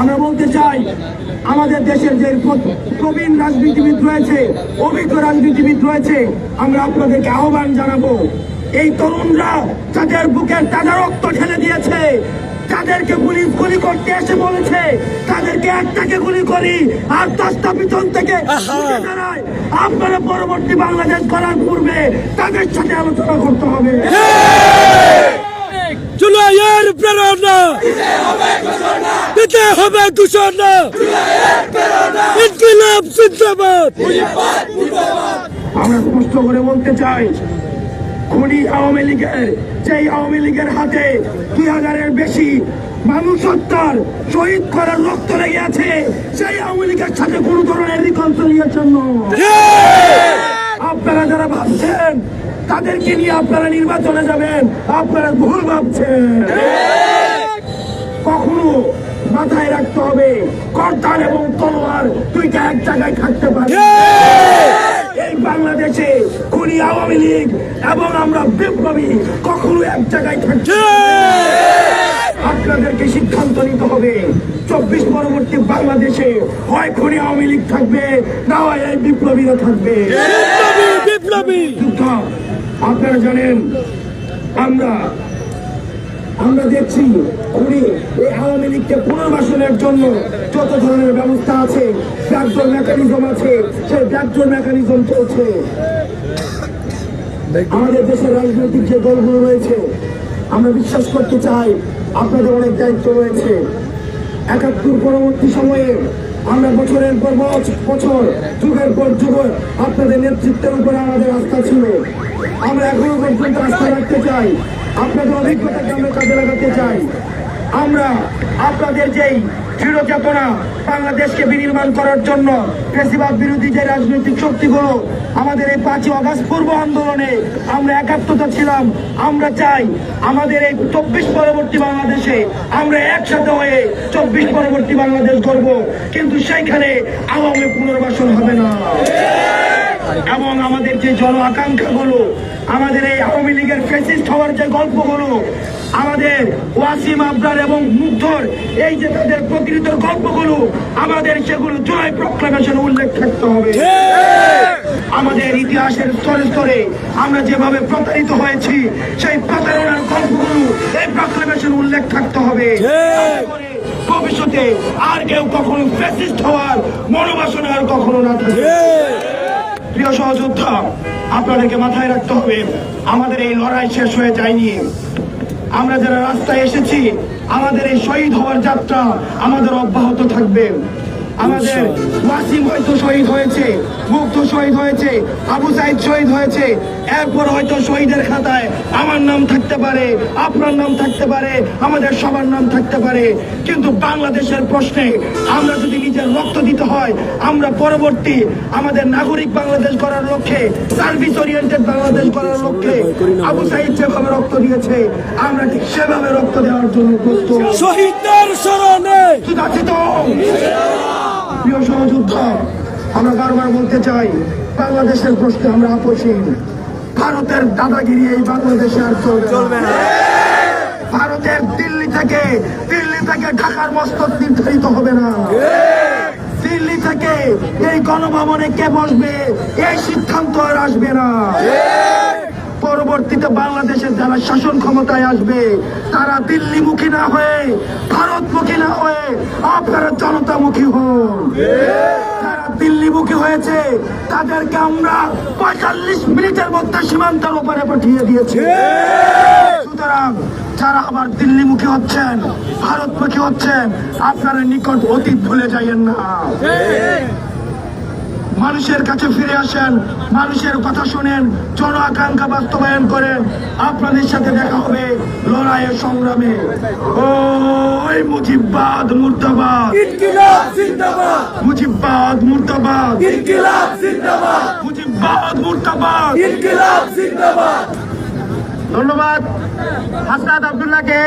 আমরা বলতে চাই আমাদের দেশের যে প্রবীণ রাজনীতিবিদ রয়েছে অভিজ্ঞ রাজনীতিবিদ রয়েছে আমরা আপনাদেরকে আহ্বান জানাব। এই তরুণরা তাদের বুকের তাজা রক্ত ঢেলে দিয়েছে। তাদেরকে পুলিশ গুলি করতে এসে বলেছে। তাদেরকে একটাকে গুলি করি আর দশটা পিছন থেকে দাঁড়ায় আপনারা পরবর্তী বাংলাদেশ করার পূর্বে তাদের সাথে আলোচনা করতে হবে। জুলাইয়ের প্রেরণা দিতে হবে ঘোষণা। ইনকিলাব জিন্দাবাদ। আমরা স্পষ্ট করে বলতে চাই খুনি আওয়ামী লীগের যেই আওয়ামী লীগের হাতে দুই হাজারের বেশি মানুষ হত্যার শহীদ করার রক্ত লেগে আছে সেই আওয়ামী লীগের সাথে কোনো ধরনের রিকনসিলিয়েশন আপনারা যারা ভাবছেন, তাদেরকে নিয়ে আপনারা নির্বাচনে যাবেন, আপনারা ভুল ভাবছেন। কখনো মাথায় রাখতে হবে, কর্তার এবং তলোয়ার দুইটা এক জায়গায় থাকতে পারে। এই বাংলাদেশে খুনি আওয়ামী লীগ এবং আমরা বিপ্লবী কখনো এক জায়গায় থাকতে আপনাদেরকে সিদ্ধান্ত নিতে হবে, চব্বিশ পরবর্তী বাংলাদেশে হয় খুনি আওয়ামী লীগ থাকবে, না হয় এই বিপ্লবীরা থাকবে। আপনারা জানেন, আমরা আমরা দেখছি উনি এই আওয়ামী লীগকে পুনর্বাসনের জন্য যত ধরনের ব্যবস্থা আছে ব্যাকডোর মেকানিজম আছে, সেই ব্যাকডোর মেকানিজম চলছে। আমাদের দেশের রাজনৈতিক যে দলগুলো রয়েছে, আমরা বিশ্বাস করতে চাই, আপনাদের অনেক দায়িত্ব রয়েছে। একাত্তর পরবর্তী সময়ে আমরা বছরের পর বছ- বছর, যুগের পর যুগ আপনাদের নেতৃত্বের উপরে আমাদের আস্থা ছিল। আমরা এখনও পর্যন্ত আস্থা রাখতে চাই। আপনাদের অভিজ্ঞতাকে আমরা কাজে লাগাতে চাই। আমরা আপনাদের যেই দৃঢ় চেতনা বাংলাদেশকে বিনির্মাণ করার জন্য ফেসিবাদ বিরোধী যে রাজনৈতিক শক্তিগুলো আমাদের এই পাঁচই অগাস্ট পূর্ব আন্দোলনে আমরা একাত্মতা ছিলাম, আমরা চাই আমাদের এই চব্বিশ পরবর্তী বাংলাদেশে আমরা একসাথে হয়ে চব্বিশ পরবর্তী বাংলাদেশ করব কিন্তু সেইখানে আওয়ামী পুনর্বাসন হবে না। এবং আমাদের যে জন আকাঙ্ক্ষাগুলো, আমাদের এই আওয়ামী লীগের ফেসিস্ট হওয়ার যে গল্পগুলো আমাদের ওয়াসিম আবরার এবং মুগ্ধর এই যে তাদের প্রকৃত গল্পগুলো আমাদের সেগুলো জয় প্রক্লামেশন উল্লেখ থাকতে হবে। আমাদের ইতিহাসের স্তরে স্তরে আমরা যেভাবে প্রতারিত হয়েছি সেই প্রতারণার গল্পগুলো এই প্রক্লামেশন উল্লেখ থাকতে হবে। ভবিষ্যতে আর কেউ কখনো ফেসিস্ট হওয়ার মনোবাসনা আর কখনো না থাকে প্রিয় সহযোদ্ধা আপনাদেরকে মাথায় রাখতে হবে আমাদের এই লড়াই শেষ হয়ে যায়নি। আমরা যারা রাস্তায় এসেছি আমাদের এই শহীদ হওয়ার যাত্রা আমাদের অব্যাহত থাকবে। আমাদের ওয়াসিম হয়তো শহীদ হয়েছে। মুগ্ধ শহীদ হয়েছে আবু সাইদ শহীদ হয়েছে। এরপর হয়তো শহীদের খাতায় আমার নাম থাকতে পারে আপনার নাম থাকতে পারে আমাদের সবার নাম থাকতে পারে। কিন্তু বাংলাদেশের প্রশ্নে আমরা যদি নিজের রক্ত দিতে হয় আমরা পরবর্তী আমাদের নাগরিক বাংলাদেশ করার লক্ষ্যে সার্ভিস ওরিয়েন্টেড বাংলাদেশ করার লক্ষ্যে আবু সাইদ যেভাবে রক্ত দিয়েছে আমরা ঠিক সেভাবে রক্ত দেওয়ার জন্য প্রস্তুত। শহীদদের স্মরণে। প্রিয় সহযোদ্ধা আমরা বারবার বলতে চাই বাংলাদেশের প্রশ্নে আমরা আপোষহীন। ভারতের দাদাগিরি এই বাংলাদেশে আর চলবে না। ভারতের দিল্লি থেকে দিল্লি থেকে ঢাকার মস্তক নির্ধারিত হবে না। দিল্লি থেকে এই গণভবনে কে বসবে এই সিদ্ধান্ত আর আসবে না। পরবর্তীতে বাংলাদেশের যারা শাসন ক্ষমতায় আসবে তারা দিল্লিমুখী না হয়ে ভারতমুখী না হয়ে আপনারা জনতামুখী হন। দিল্লিমুখী হয়েছে। তাদেরকে আমরা পঁয়তাল্লিশ মিনিটের মধ্যে সীমান্তের উপরে পাঠিয়ে দিয়েছি। সুতরাং যারা আবার দিল্লিমুখী হচ্ছেন, ভারতমুখী হচ্ছেন, আপনারা নিকট অতীত ভুলে যাইয়েন না। মানুষের কাছে ফিরে আসেন মানুষের কথা শুনেন জন আকাঙ্ক্ষা বাস্তবায়ন করেন। আপনাদের সাথে দেখা হবে লড়াইয়ের সংগ্রামে। ওই মুজিববাদ মুর্দাবাদ। মুজিববাদ মুর্দাবাদ। মুজিববাদ মুর্দাবাদ। ধন্যবাদ। হাসনাত আবদুল্লাহকে